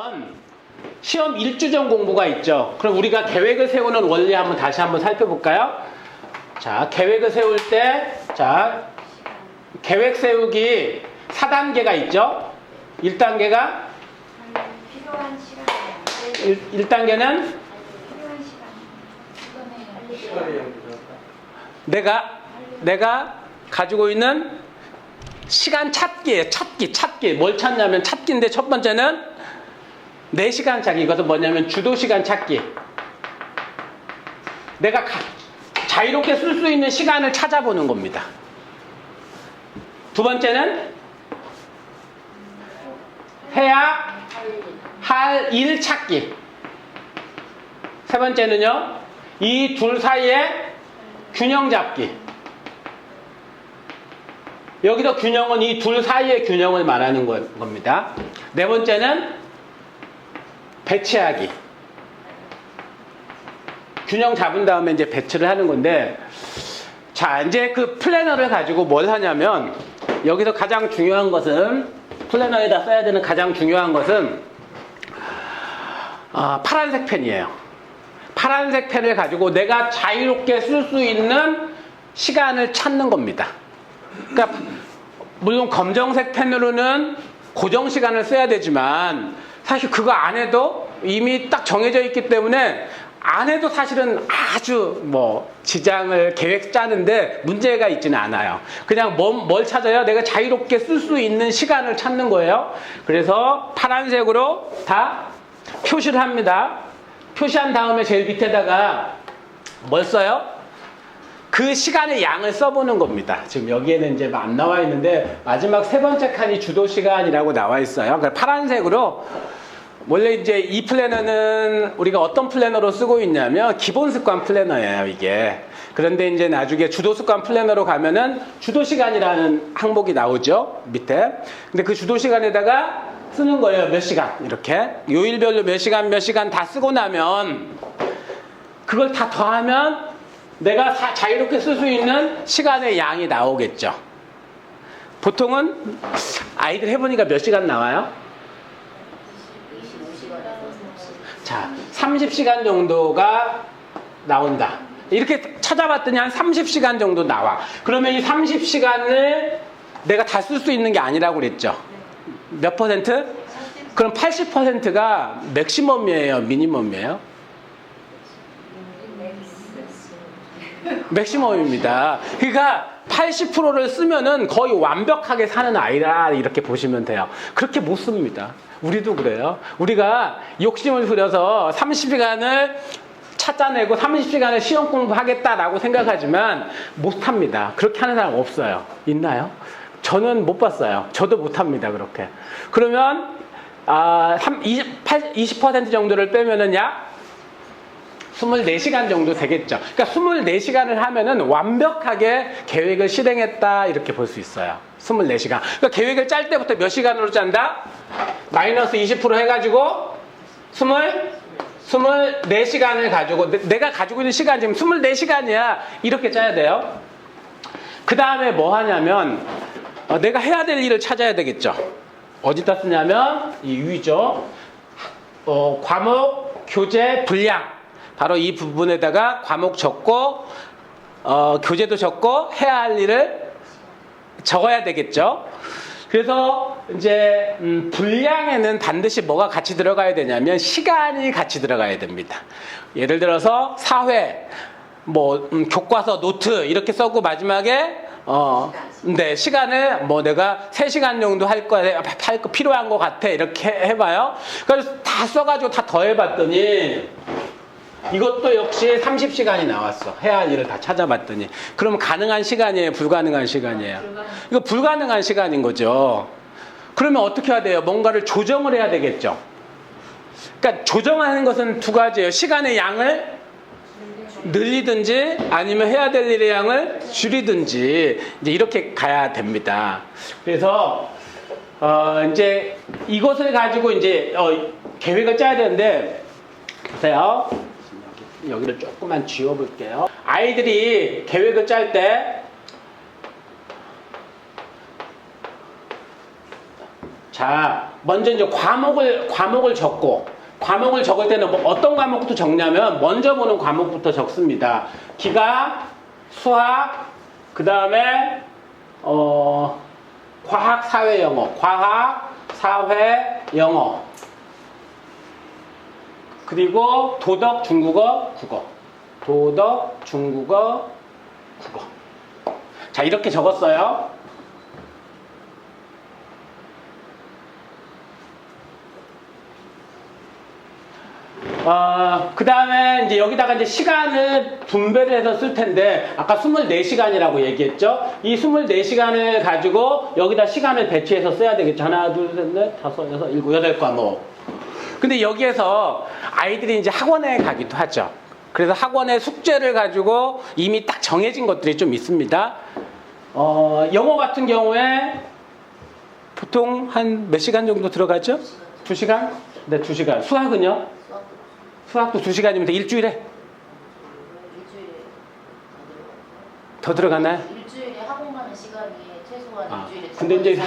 그러면 시험 1주 전 공부가 있죠. 그럼 우리가 계획을 세우는 원리 한번 다시 한번 살펴볼까요? 자, 계획을 세울 때, 자, 계획 세우기 4단계가 있죠. 1단계가, 필요한 시간. 1, 1단계는 필요한 시간. 시간이 내가, 내가 가지고 있는 시간 찾기에 찾기, 찾기. 뭘 찾냐면 찾기인데 첫 번째는 4시간 찾기. 이것은 뭐냐면 주도 시간 찾기. 내가 가- 자유롭게 쓸 수 있는 시간을 찾아보는 겁니다. 두 번째는 해야 할 일 찾기. 세 번째는요, 이 둘 사이에 균형 잡기. 여기서 균형은 이 둘 사이의 균형을 말하는 거- 겁니다. 네 번째는 배치하기. 균형 잡은 다음에 이제 배치를 하는 건데, 자, 이제 그 플래너를 가지고 뭘 하냐면, 여기서 가장 중요한 것은, 플래너에다 써야 되는 가장 중요한 것은, 아, 파란색 펜이에요. 파란색 펜을 가지고 내가 자유롭게 쓸 수 있는 시간을 찾는 겁니다. 그러니까 물론 검정색 펜으로는 고정 시간을 써야 되지만 사실 그거 안 해도 이미 딱 정해져 있기 때문에 안 해도 사실은 아주 뭐 지장을 계획 짜는데 문제가 있지는 않아요. 그냥 뭘, 뭘 찾아요? 내가 자유롭게 쓸 수 있는 시간을 찾는 거예요. 그래서 파란색으로 다 표시를 합니다. 표시한 다음에 제일 밑에다가 뭘 써요? 그 시간의 양을 써보는 겁니다. 지금 여기에는 이제 안 나와 있는데 마지막 세 번째 칸이 주도 시간이라고 나와 있어요. 파란색으로 원래 이제 이 플래너는 우리가 어떤 플래너로 쓰고 있냐면 기본 습관 플래너예요, 이게. 그런데 이제 나중에 주도 습관 플래너로 가면은 주도 시간이라는 항목이 나오죠, 밑에. 근데 그 주도 시간에다가 쓰는 거예요, 몇 시간. 이렇게. 요일별로 몇 시간, 몇 시간 다 쓰고 나면 그걸 다 더하면 내가 사- 자유롭게 쓸 수 있는 시간의 양이 나오겠죠. 보통은 아이들 해보니까 몇 시간 나와요? 자, 30시간 정도가 나온다. 이렇게 찾아봤더니 한 30시간 정도 나와. 그러면 이 30시간을 내가 다 쓸 수 있는 게 아니라고 그랬죠. 몇 퍼센트? 그럼 80%가 맥시멈이에요, 미니멈이에요? 맥시멈입니다. 그러니까 80%를 쓰면은 거의 완벽하게 사는 아이다 이렇게 보시면 돼요. 그렇게 못 씁니다. 우리도 그래요. 우리가 욕심을 부려서 30시간을 찾아내고 30시간을 시험 공부하겠다라고 생각하지만 못합니다. 그렇게 하는 사람 없어요. 있나요? 저는 못 봤어요. 저도 못합니다. 그렇게. 그러면 아, 3, 20, 20% 정도를 빼면은 약 24시간 정도 되겠죠. 그러니까 24시간을 하면은 완벽하게 계획을 실행했다 이렇게 볼 수 있어요. 24시간. 그러니까 계획을 짤 때부터 몇 시간으로 짠다? 마이너스 20% 해가지고 20, 24시간을 가지고 내- 내가 가지고 있는 시간 지금 24시간이야 이렇게 짜야 돼요. 그 다음에 뭐 하냐면 어, 내가 해야 될 일을 찾아야 되겠죠. 어디다 쓰냐면 이 위죠. 어, 과목, 교재, 분량. 바로 이 부분에다가 과목 적고, 어, 교재도 적고, 해야 할 일을 적어야 되겠죠. 그래서 이제, 음, 분량에는 반드시 뭐가 같이 들어가야 되냐면, 시간이 같이 들어가야 됩니다. 예를 들어서, 사회, 뭐, 음, 교과서, 노트, 이렇게 써고 마지막에, 어, 네, 시간을 뭐 내가 3시간 정도 할 거야, 할거 필요한 것 같아. 이렇게 해봐요. 그래서 다 써가지고 다 더해봤더니, 이것도 역시 30시간이 나왔어. 해야 할 일을 다 찾아봤더니. 그럼 가능한 시간이에요? 불가능한 시간이에요? 이거 불가능한 시간인 거죠. 그러면 어떻게 해야 돼요? 뭔가를 조정을 해야 되겠죠. 그러니까 조정하는 것은 두 가지예요. 시간의 양을 늘리든지 아니면 해야 될 일의 양을 줄이든지 이제 이렇게 가야 됩니다. 그래서 어 이제 이것을 가지고 이제 어 계획을 짜야 되는데 보세요. 여기, 여기를 조금만 지워볼게요. 아이들이 계획을 짤 때, 자, 자, 먼저 이제 과목을 과목을 적고 과목을 적을 때는 뭐 어떤 과목부터 적냐면 먼저 보는 과목부터 적습니다. 기가, 수학, 그 다음에 어 과학, 사회, 영어, 과학, 사회, 영어. 그리고 도덕, 중국어, 국어. 도덕, 중국어, 국어. 자, 이렇게 적었어요. 어, 그 다음에 이제 여기다가 이제 시간을 분배를 해서 쓸 텐데, 아까 24시간이라고 얘기했죠? 이 24시간을 가지고 여기다 시간을 배치해서 써야 되겠죠? 하나, 둘, 셋, 넷, 다섯, 여섯, 일곱, 여덟 과목. 근데 여기에서 아이들이 이제 학원에 가기도 하죠. 그래서 학원의 숙제를 가지고 이미 딱 정해진 것들이 좀 있습니다. 어, 영어 같은 경우에 보통 한 몇 시간 정도 들어가죠? 두 시간? 네, 두 시간. 수학은요? 수학도 두 시간이면 돼. 일주일에 일주일에 더 들어가나요? 일주일에 학원 가는 시간이 최소한 아, 일주일에 두 근데 이제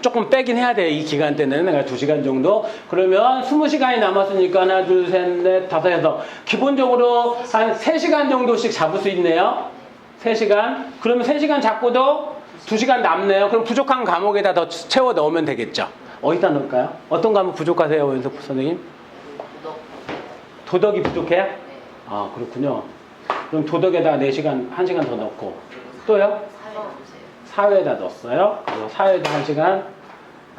조금 빼긴 해야 돼. 이 기간 때는 내가 두 시간 정도. 그러면 스무 시간이 남았으니까 하나, 둘, 셋, 넷, 다섯, 여섯. 기본적으로 한세 시간 정도씩 잡을 수 있네요. 세 시간. 그러면 세 시간 잡고도 두 시간 남네요. 그럼 부족한 과목에다 더 채워 넣으면 되겠죠. 어디다 넣을까요? 어떤 과목 부족하세요, 연석 선생님? 도덕이 부족해요? 네. 아, 그렇군요. 그럼 도덕에다 4시간, 1시간 더 넣고. 또요? 사회에다 넣었어요. 그리고 사회에다 1시간.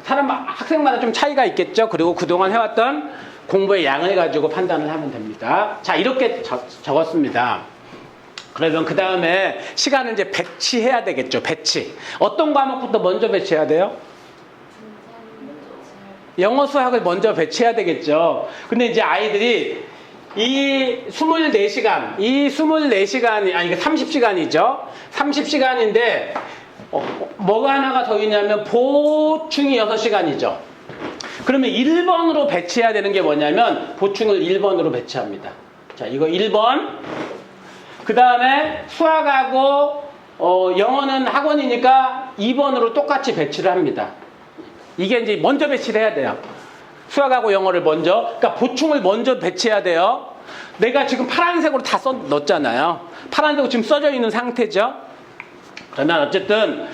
사람, 학생마다 좀 차이가 있겠죠? 그리고 그동안 해왔던 공부의 양을 가지고 판단을 하면 됩니다. 자, 이렇게 적, 적었습니다. 그러면 그 다음에 시간을 이제 배치해야 되겠죠? 배치. 어떤 과목부터 먼저 배치해야 돼요? 영어 수학을 먼저 배치해야 되겠죠. 근데 이제 아이들이 이 24시간, 이 24시간이, 아니, 이게 30시간이죠. 30시간인데, 어, 뭐가 하나가 더 있냐면, 보충이 6시간이죠. 그러면 1번으로 배치해야 되는 게 뭐냐면, 보충을 1번으로 배치합니다. 자, 이거 1번. 그 다음에 수학하고, 어, 영어는 학원이니까 2번으로 똑같이 배치를 합니다. 이게 이제 먼저 배치를 해야 돼요. 수학하고 영어를 먼저. 그러니까 보충을 먼저 배치해야 돼요. 내가 지금 파란색으로 다 써 넣었잖아요. 파란색으로 지금 써져 있는 상태죠. 그러면 어쨌든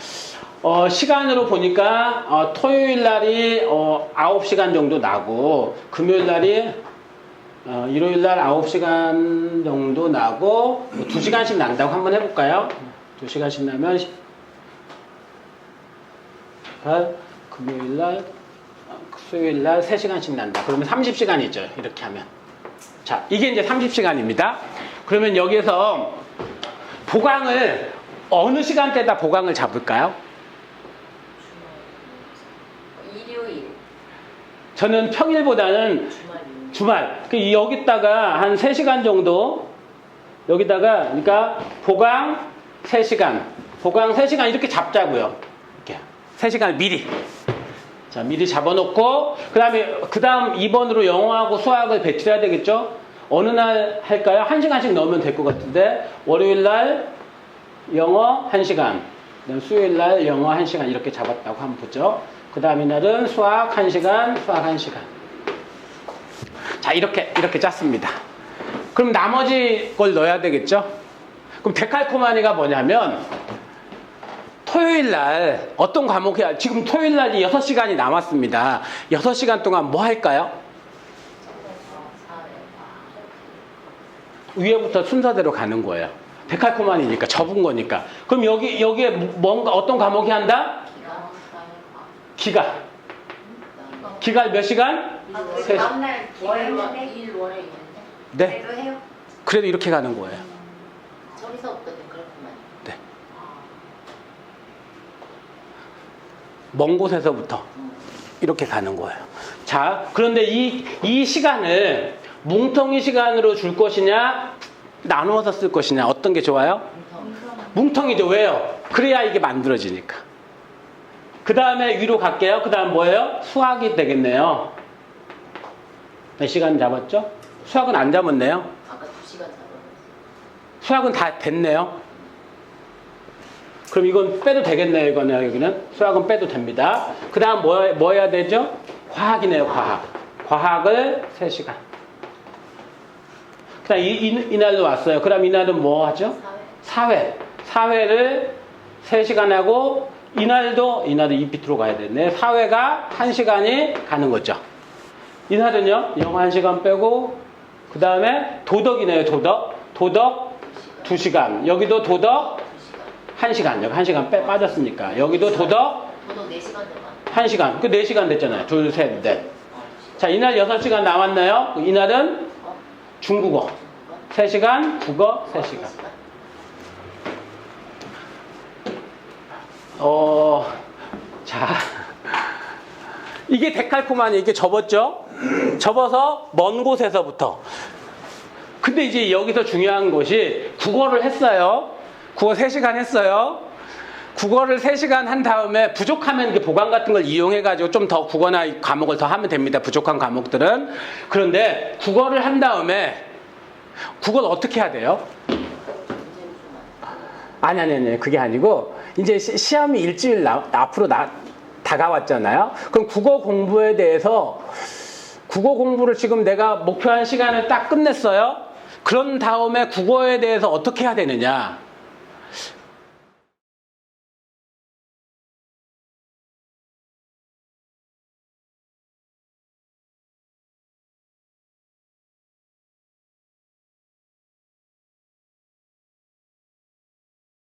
어, 시간으로 보니까 어, 토요일 날이 어, 9시간 정도 나고 금요일 날이 어, 일요일 날 9시간 정도 나고 뭐 2시간씩 난다고 한번 해볼까요? 2시간씩 나면 날, 금요일 날, 수요일 날 3시간씩 난다. 그러면 30시간이죠. 이렇게 하면. 자, 이게 이제 30시간입니다. 그러면 여기에서 보강을 어느 시간대에다 보강을 잡을까요? 일요일 저는 평일보다는 주말이 주말. 그 여기다가 한 3시간 정도 여기다가 그러니까 보강 3시간, 보강 3시간 이렇게 잡자고요. 이렇게 3시간 미리. 자, 미리 잡아놓고 그다음에 그다음 2번으로 영어하고 수학을 배치해야 되겠죠? 어느 날 할까요? 1시간씩 넣으면 될 것 같은데 월요일 날 영어 1시간, 그다음 수요일 날 영어 1시간 이렇게 잡았다고 한번 보죠. 그 다음 이날은 수학 1시간, 수학 1시간. 자, 이렇게, 이렇게 짰습니다. 그럼 나머지 걸 넣어야 되겠죠? 그럼 데칼코마니가 뭐냐면, 토요일 날 어떤 과목이, 지금 토요일 날이 6시간이 남았습니다. 6시간 동안 뭐 할까요? 위에부터 순서대로 가는 거예요. 데칼코마니니까, 접은 거니까. 그럼 여기, 여기에 뭔가, 어떤 과목이 한다? 기가 기가. 몇 시간? 아, 그 세- 네. 그래도 이렇게 가는 거예요. 네. 먼 곳에서부터 이렇게 가는 거예요. 자, 그런데 이, 이 시간을 뭉텅이 시간으로 줄 것이냐, 나누어서 쓸 것이냐, 어떤 게 좋아요? 뭉텅이죠. 왜요? 그래야 이게 만들어지니까. 그 다음에 위로 갈게요. 그 다음 뭐예요? 수학이 되겠네요. 몇 시간 잡았죠? 수학은 안 잡았네요. 아까 시간 수학은 다 됐네요. 그럼 이건 빼도 되겠네요, 이거는 여기는. 수학은 빼도 됩니다. 그 다음 뭐, 뭐 해야 되죠? 과학이네요, 과학. 과학을 3시간. 그 다음 이, 이, 이날도 왔어요. 그럼 이날은 뭐 하죠? 사회. 사회. 사회를 3시간 하고, 이날도, 이날은 이피트로 가야 되네. 사회가 1시간이 가는 거죠. 이날은요, 영어 1시간 빼고, 그 다음에 도덕이네요, 도덕. 도덕 2시간. 여기도 도덕 두 시간. 1시간. 여기 1시간 빼, 빠졌으니까. 여기도 도덕 저도 4시간 동안. 1시간. 그 4시간 됐잖아요. 둘, 셋, 넷. 어, 자, 이날 6시간 나왔나요? 이날은 어? 중국어. 3시간, 국어 3시간. 어, 자. 이게 데칼코마니 이게 접었죠? 접어서 먼 곳에서부터. 근데 이제 여기서 중요한 것이 국어를 했어요. 국어 3시간 했어요. 국어를 3시간 한 다음에 부족하면 그 보강 같은 걸 이용해 가지고 좀 더 국어나 이 과목을 더 하면 됩니다. 부족한 과목들은. 그런데 국어를 한 다음에 국어를 어떻게 해야 돼요? 아니, 아니, 아니. 그게 아니고, 이제 시, 시험이 일주일 나- 앞으로 나- 다가왔잖아요. 그럼 국어 공부에 대해서, 국어 공부를 지금 내가 목표한 시간을 딱 끝냈어요. 그런 다음에 국어에 대해서 어떻게 해야 되느냐.